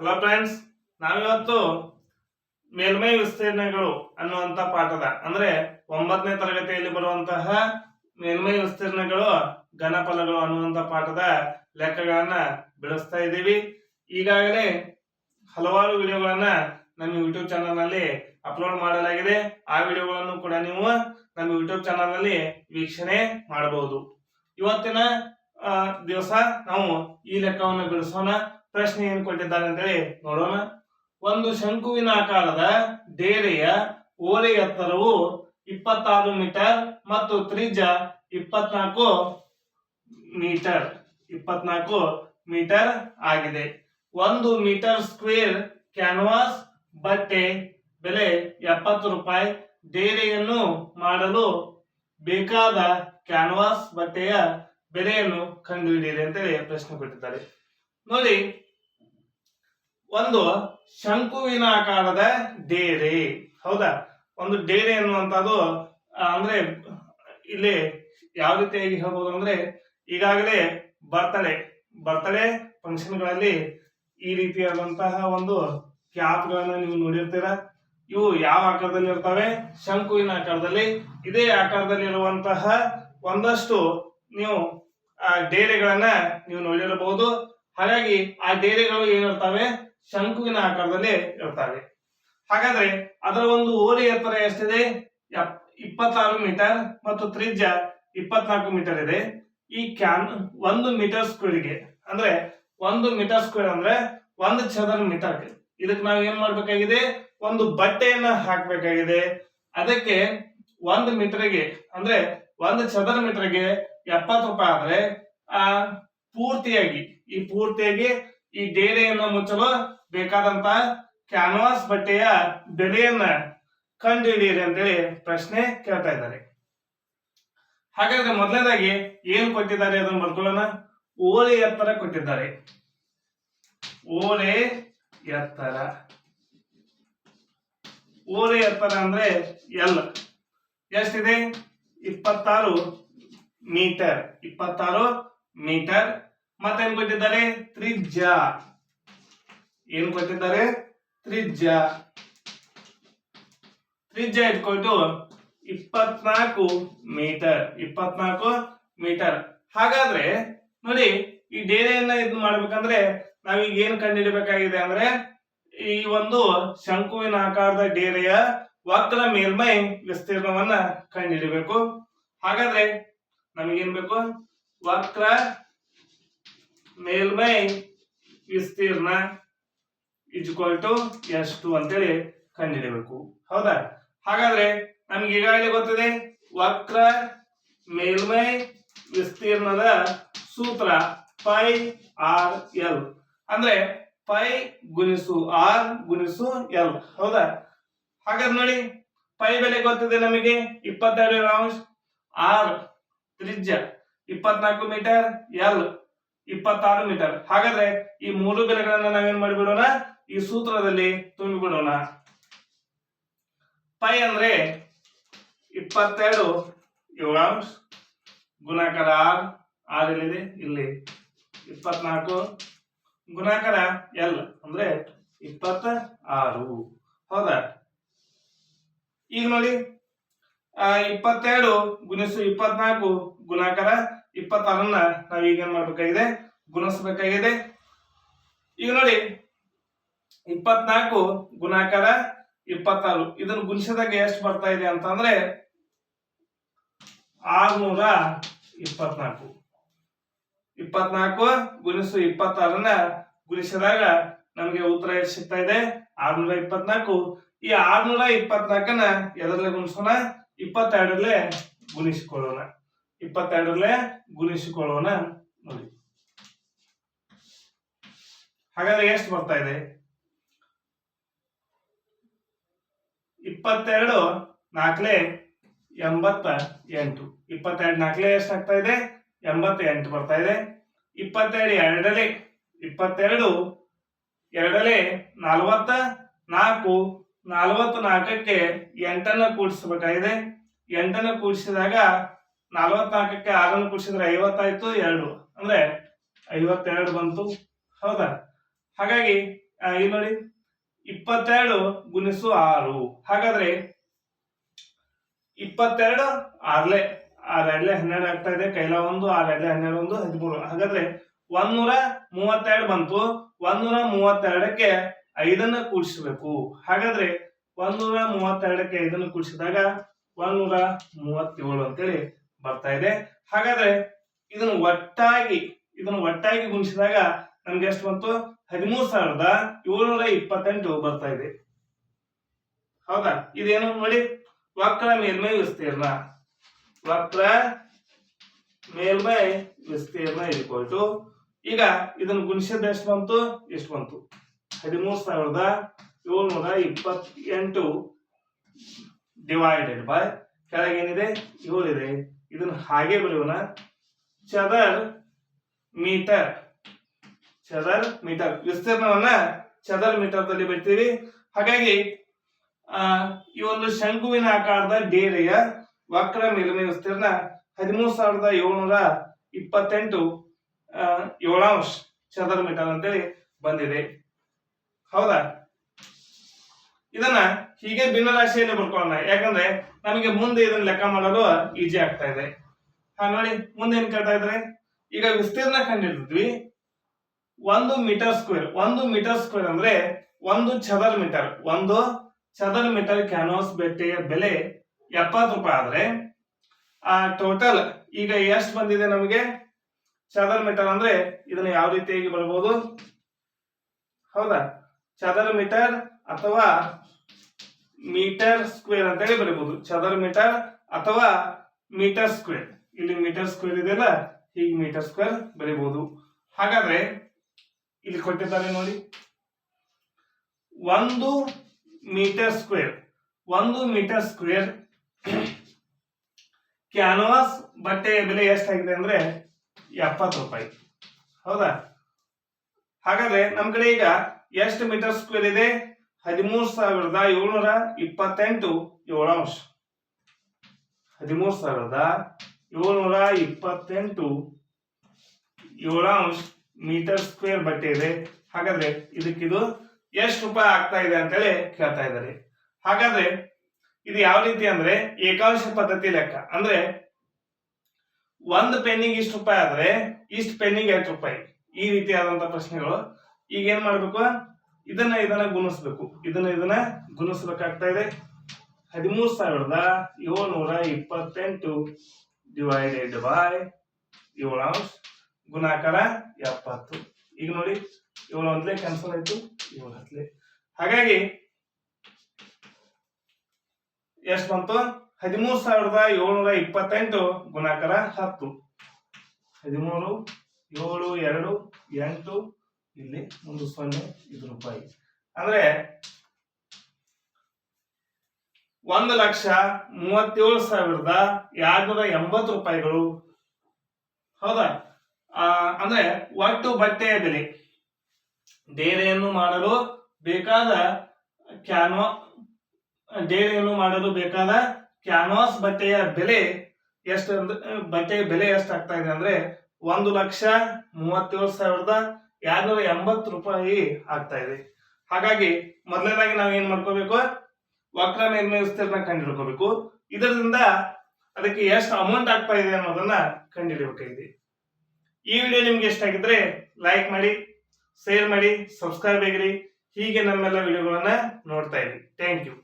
Hello friends ನಾವಿವತ್ತು ಮೇಲ್ಮೈ ವಿಸ್ತೀರ್ಣಗಳು ಅನ್ನುವಂತ ಪಾಠದ, ಅಂದ್ರೆ ಒಂಬತ್ತನೇ ತರಗತಿಯಲ್ಲಿ ಬರುವಂತಹ ಮೇಲ್ಮೈ ವಿಸ್ತೀರ್ಣಗಳು, ಘನಫಲಗಳು ಅನ್ನುವಂತ ಪಾಠದ ಲೆಕ್ಕಗಳನ್ನ ಬಿಡಿಸ್ತಾ ಇದ್ದೀವಿ. ಈಗಾಗಲೇ ಹಲವಾರು ವಿಡಿಯೋಗಳನ್ನ ನಮ್ಮ ಯೂಟ್ಯೂಬ್ ಚಾನಲ್ನಲ್ಲಿ ಅಪ್ಲೋಡ್ ಮಾಡಲಾಗಿದೆ. ಆ ವಿಡಿಯೋಗಳನ್ನು ಕೂಡ ನೀವು ನಮ್ಮ ಯೂಟ್ಯೂಬ್ ಚಾನಲ್ನಲ್ಲಿ ವೀಕ್ಷಣೆ ಮಾಡಬಹುದು. ಇವತ್ತಿನ ದಿವಸ ನಾವು ಈ ಲೆಕ್ಕವನ್ನು ಬಿಡಿಸೋಣ. ಪ್ರಶ್ನೆ ಏನು ಕೊಟ್ಟಿದ್ದಾರೆ ಅಂತೇಳಿ ನೋಡೋಣ. ಒಂದು ಶಂಕುವಿನ ಆಕಾರದ ಡೇರೆಯ ಓರೆ ಎತ್ತರವು ಇಪ್ಪತ್ತಾರು ಮೀಟರ್ ಮತ್ತು ತ್ರಿಜ್ಯ ಇಪ್ಪತ್ನಾಲ್ಕು ಮೀಟರ್ ಇಪ್ಪತ್ನಾಲ್ಕು ಮೀಟರ್ ಆಗಿದೆ. ಒಂದು ಮೀಟರ್ ಸ್ಕ್ವೇರ್ ಕ್ಯಾನ್ವಾಸ್ ಬಟ್ಟೆ ಬೆಲೆ ಎಪ್ಪತ್ತು ರೂಪಾಯಿ. ಡೇರೆಯನ್ನು ಮಾಡಲು ಬೇಕಾದ ಕ್ಯಾನ್ವಾಸ್ ಬಟ್ಟೆಯ ಬೆಲೆಯನ್ನು ಕಂಡುಹಿಡಿಯಿರಿ ಅಂತೇಳಿ ಪ್ರಶ್ನೆ ಕೊಟ್ಟಿದ್ದಾರೆ. ನೋಡಿ ಒಂದು ಶಂಕುವಿನ ಆಕಾರದ ಡೇರೆ. ಹೌದಾ? ಒಂದು ಡೇರೆ ಅನ್ನುವಂಥದ್ದು ಅಂದ್ರೆ ಇಲ್ಲಿ ಯಾವ ರೀತಿಯಾಗಿ ಹೇಳ್ಬೋದು ಅಂದ್ರೆ ಈಗಾಗಲೇ ಬರ್ತಡೆ ಬರ್ತಡೇ ಫಂಕ್ಷನ್ಗಳಲ್ಲಿ ಈ ರೀತಿಯಾದಂತಹ ಒಂದು ಕ್ಯಾಪ್ಗಳನ್ನ ನೀವು ನೋಡಿರ್ತೀರ. ಇವು ಯಾವ ಆಕಾರದಲ್ಲಿ ಇರ್ತವೆ? ಶಂಕುವಿನ ಆಕಾರದಲ್ಲಿ. ಇದೇ ಆಕಾರದಲ್ಲಿ ಇರುವಂತಹ ಒಂದಷ್ಟು ನೀವು, ಆ, ಡೇರೆಗಳನ್ನ ನೀವು ನೋಡಿರಬಹುದು. ಹಾಗಾಗಿ ಆ ಡೇರೆಗಳು ಏನಿರ್ತವೆ? ಶಂಕುವಿನ ಆಕಾರದಲ್ಲಿ ಇರ್ತವೆ. ಹಾಗಾದ್ರೆ ಅದರ ಒಂದು ಓರಿ ಎತ್ತರ ಎಷ್ಟಿದೆ? ಇಪ್ಪತ್ತಾರು ಮೀಟರ್ ಮತ್ತು ತ್ರಿಜ್ಯ ಇಪ್ಪತ್ನಾಲ್ಕು ಮೀಟರ್ ಇದೆ. ಈ ಕ್ಯಾನ್ ಒಂದು ಮೀಟರ್ ಸ್ಕ್ವೇರ್ಗೆ ಅಂದ್ರೆ ಒಂದು ಮೀಟರ್ ಸ್ಕ್ವೇರ್ ಅಂದ್ರೆ ಒಂದು ಚದರ ಮೀಟರ್ ಇದಕ್ಕೆ ನಾವು ಏನ್ ಮಾಡ್ಬೇಕಾಗಿದೆ? ಒಂದು ಬಟ್ಟೆಯನ್ನ ಹಾಕ್ಬೇಕಾಗಿದೆ. ಅದಕ್ಕೆ ಒಂದು ಮೀಟರ್ಗೆ ಅಂದ್ರೆ ಒಂದು ಚದರ ಮೀಟರ್ಗೆ ಎಪ್ಪತ್ತು ರೂಪಾಯಿ ಆದ್ರೆ, ಆ, ಪೂರ್ತಿಯಾಗಿ, ಈ ಪೂರ್ತಿಯಾಗಿ ಈ ಡೇರೆಯನ್ನು ಮುಚ್ಚಲು ಬೇಕಾದಂತ ಕ್ಯಾನ್ವಾಸ್ ಬಟ್ಟೆಯ ಬೆಲೆಯನ್ನ ಕಂಡುಹಿಡಿಯಿರಿ ಅಂತೇಳಿ ಪ್ರಶ್ನೆ ಕೇಳ್ತಾ ಇದ್ದಾರೆ. ಹಾಗಾದ್ರೆ ಮೊದಲನೇದಾಗಿ ಏನ್ ಕೊಟ್ಟಿದ್ದಾರೆ ಅದನ್ನು ಬರ್ಕೊಳ್ಳೋಣ. ಓಲೆ ಎತ್ತರ ಕೊಟ್ಟಿದ್ದಾರೆ. ಓಲೆ ಎತ್ತರ. ಓಲೆ ಎತ್ತರ ಅಂದ್ರೆ ಎಲ್? ಎಷ್ಟಿದೆ? ಇಪ್ಪತ್ತಾರು ಮೀಟರ್. ಇಪ್ಪತ್ತಾರು ಮೀಟರ್. ಮತ್ತೇನ್ ಕೊಟ್ಟಿದ್ದಾರೆ? ತ್ರಿಜ್ಯ. ಏನ್ ಕೊಟ್ಟಿದ್ದಾರೆ? ತ್ರಿಜ್ಯ. ತ್ರಿಜ್ಯ ಇಟ್ಕೊಟ್ಟು ಇಪ್ಪತ್ನಾಲ್ಕು ಮೀಟರ್ ಇಪ್ಪತ್ನಾಲ್ಕು ಮೀಟರ್. ಹಾಗಾದ್ರೆ ನೋಡಿ, ಈ ಡೇರೆಯನ್ನ ಇದು ಮಾಡ್ಬೇಕಂದ್ರೆ ನಾವೀಗ ಏನ್ ಕಂಡುಹಿಡಬೇಕಾಗಿದೆ ಅಂದ್ರೆ ಈ ಒಂದು ಶಂಕುವಿನ ಆಕಾರದ ಡೇರೆಯ ವಕ್ರ ಮೇಲ್ಮೈ ವಿಸ್ತೀರ್ಣವನ್ನ ಕಂಡುಹಿಡಬೇಕು. ಹಾಗಾದ್ರೆ ನಮಗೇನ್ ಬೇಕು? ವಕ್ರ ಮೇಲ್ಮೈ ವಿಸ್ತೀರ್ಣ ಇಜ್ಕೊಲ್ ಟು ಎಷ್ಟು ಅಂತೇಳಿ ಕಂಡಿಡಿಬೇಕು ಹೌದಾ? ಹಾಗಾದ್ರೆ ನಮ್ಗೆ ಈಗಾಗಲೇ ಗೊತ್ತಿದೆ ವಕ್ರ ಮೇಲ್ಮೈ ವಿಸ್ತೀರ್ಣದ ಸೂತ್ರ ಪೈ ಆರ್ ಎಲ್ ಅಂದ್ರೆ ಪೈ ಗುಣಿಸು ಆರ್ ಗುಣಿಸು ಎಲ್ ಹೌದಾ? ಹಾಗಾದ್ರೆ ನೋಡಿ ಪೈ ಬೆಲೆ ಗೊತ್ತಿದೆ ನಮಗೆ? ಇಪ್ಪತ್ತೆರಡು ಅಂಶ ಆರ್ ತ್ರಿಜ್ಯ ಇಪ್ಪತ್ನಾಲ್ಕು ಮೀಟರ್ ಎಲ್ ಇಪ್ಪತ್ತಾರು ಮೀಟರ್. ಹಾಗಾದ್ರೆ ಈ ಮೂರು ಬೆಲೆಗಳನ್ನ ನಾವೇನ್ ಮಾಡಿಬಿಡೋಣ? ಈ ಸೂತ್ರದಲ್ಲಿ ತುಂಬಿಬಿಡೋಣ. ಪೈ ಅಂದ್ರೆ ಇಪ್ಪತ್ತೆರಡು ಯೋಗಾಂಶ ಗುಣಾಕಾರ ಆರ್. ಆರ್ ಎಲ್ಲಿದೆ? ಇಲ್ಲಿ. ಇಪ್ಪತ್ನಾಲ್ಕು ಗುಣಾಕಾರ ಎಲ್ ಅಂದ್ರೆ ಇಪ್ಪತ್ತ ಆರು ಹೌದಾ? ಈಗ ನೋಡಿ ಇಪ್ಪತ್ತೆರಡು ಗುಣಿಸು ಇಪ್ಪತ್ನಾಲ್ಕು ಗುಣಾಕಾರ ಇಪ್ಪತ್ತಾರನ್ನ ನಾವು ಈಗ ಏನ್ ಮಾಡ್ಬೇಕಾಗಿದೆ? ಗುಣಿಸ್ಬೇಕಾಗಿದೆ. ಈಗ ನೋಡಿ, ಇಪ್ಪತ್ನಾಲ್ಕು ಗುಣಾಕಾರ ಇಪ್ಪತ್ತಾರು. ಇದನ್ನು ಗುಣಿಸಿದಾಗ ಎಷ್ಟು ಬರ್ತಾ ಇದೆ ಅಂತಂದ್ರೆ ಆರ್ನೂರ ಇಪ್ಪತ್ನಾಲ್ಕು. ಇಪ್ಪತ್ನಾಲ್ಕು ಗುಣಿಸು ಇಪ್ಪತ್ತಾರನ್ನ ಗುಣಿಸಿದಾಗ ನಮಗೆ ಉತ್ತರ ಎಷ್ಟು ಸಿಗ್ತಾ ಇದೆ? ಆರ್ನೂರ ಇಪ್ಪತ್ನಾಲ್ಕು. ಈ ಆರ್ನೂರ ಇಪ್ಪತ್ನಾಲ್ಕನ್ನ ಎದರಲ್ಲೇ ಗುಣಿಸೋಣ? ಇಪ್ಪತ್ತೆರಡರಲ್ಲೇ ಗುಣಿಸಿಕೊಳ್ಳೋಣ. ಇಪ್ಪತ್ತೆರಡರಲ್ಲೇ ಗುಣಿಸಿಕೊಳ್ಳೋಣ ನೋಡಿ. ಹಾಗಾದ್ರೆ ಎಷ್ಟು ಬರ್ತಾ ಇದೆ? ಇಪ್ಪತ್ತೆರಡು ನಾಲ್ಕಲೆ ಎಂಬತ್ತ ಎಂಟು ಇಪ್ಪತ್ತೆರಡು ನಾಲ್ಕಲೆ ಎಷ್ಟು ಆಗ್ತಾ ಇದೆ? ಎಂಬತ್ತ ಎಂಟು ಬರ್ತಾ ಇದೆ. ಇಪ್ಪತ್ತೆರಡು ಎರಡಲೆ ಇಪ್ಪತ್ತೆರಡು ಎರಡಲೆ ನಲವತ್ತ ನಾಲ್ಕು, ನಲವತ್ತ ನಾಲ್ಕಕ್ಕೆ ಎಂಟನ್ನು ಕೂಡಿಸಬೇಕಾಗಿದೆ. ಎಂಟನ್ನು ಕೂಡಿಸಿದಾಗ ನಲವತ್ನಾಲ್ಕಕ್ಕೆ ಆಗಲು ಕೂಡಿಸಿದ್ರೆ ಐವತ್ತಾಯ್ತು, ಎರಡು. ಅಂದ್ರೆ ಐವತ್ತೆರಡು ಬಂತು. ಹೌದಾ? ಹಾಗಾಗಿ ಇಲ್ಲಿ ನೋಡಿ, ಇಪ್ಪತ್ತೆರಡು ಗುಣಿಸು ಆರು. ಹಾಗಾದ್ರೆ, ಇಪ್ಪತ್ತೆರಡು ಆರ್ಲೆ ಆರೆಡ್ಲೆ ಹನ್ನೆರಡು ಆಗ್ತಾ ಇದೆ. ಕೈಲ ಒಂದು ಆರೆಡ್ಲೆ ಹನ್ನೆರಡು ಒಂದು, ಹದಿಮೂರು. ಹಾಗಾದ್ರೆ, ಒಂದೂರ ಮೂವತ್ತೆರಡು ಬಂತು. ಒಂದೂರ ಮೂವತ್ತೆರಡಕ್ಕೆ ಐದನ್ನ ಕೂಡಿಸಬೇಕು. ಹಾಗಾದ್ರೆ, ಒಂದೂರ ಮೂವತ್ತೆರಡಕ್ಕೆ ಐದನ್ನು ಕೂಡಿಸಿದಾಗ, ಒಂದೂರ ಮೂವತ್ತೇಳು ಅಂತೇಳಿ ಬರ್ತಾ ಇದೆ. ಹಾಗಾದ್ರೆ ಇದನ್ನು ಒಟ್ಟಾಗಿ ಇದನ್ನು ಒಟ್ಟಾಗಿ ಗುಣಿಸಿದಾಗ ನಮ್ಗೆ ಎಷ್ಟು ಬಂತು? ಹದಿಮೂರು ಸಾವಿರದ ಏಳ್ನೂರ ಇಪ್ಪತ್ತೆಂಟು ಬರ್ತಾ ಇದೆ. ಹೌದಾ? ಇದೇನು ನೋಡಿ, ವಕ್ರ ಮೇಲ್ಮೈ ವಿಸ್ತೀರ್ಣ. ವಕ್ರ ಮೇಲ್ಮೈ ವಿಸ್ತೀರ್ಣ ಇಟ್ಕೊಳ್ತು ಈಗ ಇದನ್ನು ಗುಣಿಸಿದ ಎಷ್ಟು ಬಂತು? ಎಷ್ಟು ಬಂತು? ಹದಿಮೂರು ಸಾವಿರದ ಏಳ್ನೂರ ಇಪ್ಪತ್ತೆಂಟು ಡಿವೈಡೆಡ್ ಬೈ ಕೆಳಗೇನಿದೆ? ಏಳಿದೆ ಇದನ್ನು ಹಾಗೆ ಬರೆಯೋಣ. ಚದರ್ ಮೀಟರ್. ಚದರ್ ಮೀಟರ್. ವಿಸ್ತೀರ್ಣವನ್ನ ಚದರ್ ಮೀಟರ್ ದಲ್ಲಿ ಬರ್ತೀವಿ ಹಾಗಾಗಿ ಆ, ಈ ಒಂದು ಶಂಕುವಿನ ಆಕಾರದ ಡೇರೆಯ ವಕ್ರ ಮೇಲ್ಮೈ ವಿಸ್ತೀರ್ಣ ಹದಿಮೂರು ಸಾವಿರದ ಏಳ್ನೂರ ಇಪ್ಪತ್ತೆಂಟು ಏಳಾಂಶ ಚದರ ಮೀಟರ್ ಅಂತೇಳಿ ಬಂದಿದೆ. ಹೌದಾ? ಇದನ್ನ ಹೀಗೆ ಭಿನ್ನರಾಶಿಯನ್ನು ಬರ್ಕೊಳ್ಳೋಣ. ಯಾಕಂದ್ರೆ ನಮಗೆ ಮುಂದೆ ಇದನ್ನ ಲೆಕ್ಕ ಮಾಡೋದು ಈಜಿ ಆಗ್ತಾ ಇದೆ. ನೋಡಿ, ಮುಂದೆ ಏನ್ ಕೇಳ್ತಾ ಇದ್ರೆ ಈಗ ವಿಸ್ತೀರ್ಣ ಕಂಡಿಡ್ತಿದ್ವಿ ಒಂದು ಮೀಟರ್ ಸ್ಕ್ವೇರ್ ಒಂದು ಮೀಟರ್ ಸ್ಕ್ವೇರ್ ಅಂದ್ರೆ ಒಂದು ಚದರ್ ಮೀಟರ್ ಒಂದು ಚದರ್ ಮೀಟರ್ ಕ್ಯಾನ್ವಾಸ್ ಬೆಟ್ಟೆಯ ಬೆಲೆ ಎಪ್ಪತ್ತು ರೂಪಾಯಿ ಆದ್ರೆ, ಆ ಟೋಟಲ್ ಈಗ ಎಷ್ಟು ಬಂದಿದೆ ನಮಗೆ? ಚದರ್ ಮೀಟರ್ ಅಂದ್ರೆ ಇದನ್ನ ಯಾವ ರೀತಿಯಾಗಿ ಬರ್ಬೋದು? ಹೌದಾ? ಚದರ ಮೀಟರ್ ಅಥವಾ ಮೀಟರ್ ಸ್ಕ್ವೇರ್ ಅಂತ ಹೇಳಿ ಬರೀಬಹುದು. ಚದರ ಮೀಟರ್ ಅಥವಾ ಮೀಟರ್ ಸ್ಕ್ವೇರ್. ಇಲ್ಲಿ ಮೀಟರ್ ಸ್ಕ್ವೇರ್ ಇದೆಯಲ್ಲ, ಹೀಗೆ ಮೀಟರ್ ಸ್ಕ್ವೇರ್ ಬರೀಬಹುದು. ಹಾಗಾದ್ರೆ ಇಲ್ಲಿ ಕೊಟ್ಟಿದ್ದಾರೆ ನೋಡಿ. ಒಂದು ಮೀಟರ್ ಸ್ಕ್ವೇರ್. ಒಂದು ಮೀಟರ್ ಸ್ಕ್ವೇರ್ ಕ್ಯಾನ್ವಾಸ್ ಬಟ್ಟೆಯ ಬೆಲೆ ಎಷ್ಟಾಗಿದೆ ಅಂದ್ರೆ ಎಪ್ಪತ್ತು ರೂಪಾಯಿ. ಹೌದಾ? ಹಾಗಾದ್ರೆ ನಮ್ ಕಡೆ ಈಗ ಎಷ್ಟು ಮೀಟರ್ ಸ್ಕ್ವೇರ್ ಇದೆ? ಹದಿಮೂರು ಸಾವಿರದ ಏಳ್ನೂರ ಇಪ್ಪತ್ತೆಂಟು ಏಳಾಂಶ ಹದಿಮೂರು ಸಾವಿರದ ಏಳ್ನೂರ ಇಪ್ಪತ್ತೆಂಟು ಏಳಾಂಶ ಮೀಟರ್ ಸ್ಕ್ವೇರ್ ಬಟ್ಟೆ ಇದೆ. ಹಾಗಾದ್ರೆ ಇದಕ್ಕಿದು ಎಷ್ಟು ರೂಪಾಯಿ ಆಗ್ತಾ ಇದೆ ಅಂತೇಳಿ ಕೇಳ್ತಾ ಇದ್ದಾರೆ. ಹಾಗಾದ್ರೆ ಇದು ಯಾವ ರೀತಿ ಅಂದ್ರೆ ಏಕಾಂಶ ಪದ್ಧತಿ ಲೆಕ್ಕ. ಅಂದ್ರೆ ಒಂದು ಪೆನ್ನಿಗೆ ಇಷ್ಟು ರೂಪಾಯಿ ಆದ್ರೆ ಇಷ್ಟು ಪೆನ್ನಿಗೆ ಎಷ್ಟು ರೂಪಾಯಿ. ಈ ರೀತಿಯಾದಂತ ಪ್ರಶ್ನೆಗಳು. ಈಗ ಏನ್ ಮಾಡ್ಬೇಕು? ಇದನ್ನ ಇದನ್ನ ಗುಣಿಸ್ಬೇಕು. ಇದನ್ನ ಇದನ್ನ ಗುಣಿಸ್ಬೇಕಾಗ್ತಾ ಇದೆ. ಹದಿಮೂರು ಸಾವಿರದ ಏಳ್ನೂರ ಇಪ್ಪತ್ತೆಂಟು ಡಿವೈಡೆಡ್ ಬೈ ಏಳಾಂಶ ಗುಣಾಕಾರ ಎಪ್ಪತ್ತು. ಈಗ ನೋಡಿ, ಏಳು ಒಂದ್ಲೆ ಕ್ಯಾನ್ಸಲ್ ಆಯ್ತು, ಏಳು ಹತ್ಲೆ. ಹಾಗಾಗಿ, ಎಷ್ಟು ಬಂತು? ಹದಿಮೂರು ಸಾವಿರದ ಏಳ್ನೂರ ಇಪ್ಪತ್ತೆಂಟು ಗುಣಾಕಾರ ಹತ್ತು. ಹದಿಮೂರು, ಏಳು, ಎರಡು, ಎಂಟು ಇಲ್ಲಿ ಒಂದು ಸೊನ್ನೆ ಇದು ರೂಪಾಯಿ. ಅಂದ್ರೆ ಒಂದು ಲಕ್ಷ ಮೂವತ್ತೇಳು ಸಾವಿರದ ಎರಡ್ನೂರ ಎಂಬತ್ತು ರೂಪಾಯಿಗಳು. ಹೌದಾ? ಅಂದ್ರೆ ಒಟ್ಟು ಬಟ್ಟೆಯ ಬೆಲೆ. ಡೇರೆಯನ್ನು ಮಾಡಲು ಬೇಕಾದ ಕ್ಯಾನ್ವಾ ಡೇರೆಯನ್ನು ಮಾಡಲು ಬೇಕಾದ ಕ್ಯಾನ್ವಾಸ್ ಬಟ್ಟೆಯ ಬೆಲೆ ಎಷ್ಟು ಬಟ್ಟೆಯ ಬೆಲೆ ಎಷ್ಟು ಆಗ್ತಾ ಇದೆ ಅಂದ್ರೆ ಒಂದು ಲಕ್ಷ ಮೂವತ್ತೇಳು ಸಾವಿರದ ಎರಡ್ನೂರ ಎಂಬತ್ತು ರೂಪಾಯಿ ಆಗ್ತಾ ಇದೆ. ಹಾಗಾಗಿ ಮೊದಲನೇದಾಗಿ ನಾವು ಏನ್ ಮಾಡ್ಕೋಬೇಕು? ವಕ್ರ ಮೇಲ್ಮೈ ವಿಸ್ತೀರ್ಣ ಕಂಡುಹಿಡ್ಕೋಬೇಕು ಇದರಿಂದ ಅದಕ್ಕೆ ಎಷ್ಟು ಅಮೌಂಟ್ ಆಗ್ತಾ ಇದೆ ಅನ್ನೋದನ್ನ ಕಂಡುಹಿಡಿಯಬೇಕಾಗಿದೆ ಈ ವಿಡಿಯೋ ನಿಮ್ಗೆ ಇಷ್ಟ ಆಗಿದ್ರೆ ಲೈಕ್ ಮಾಡಿ ಶೇರ್ ಮಾಡಿ ಸಬ್ಸ್ಕ್ರೈಬ್ ಆಗಿರಿ. ಹೀಗೆ ನಮ್ಮೆಲ್ಲ ವಿಡಿಯೋಗಳನ್ನ ನೋಡ್ತಾ ಇರಿ. Thank you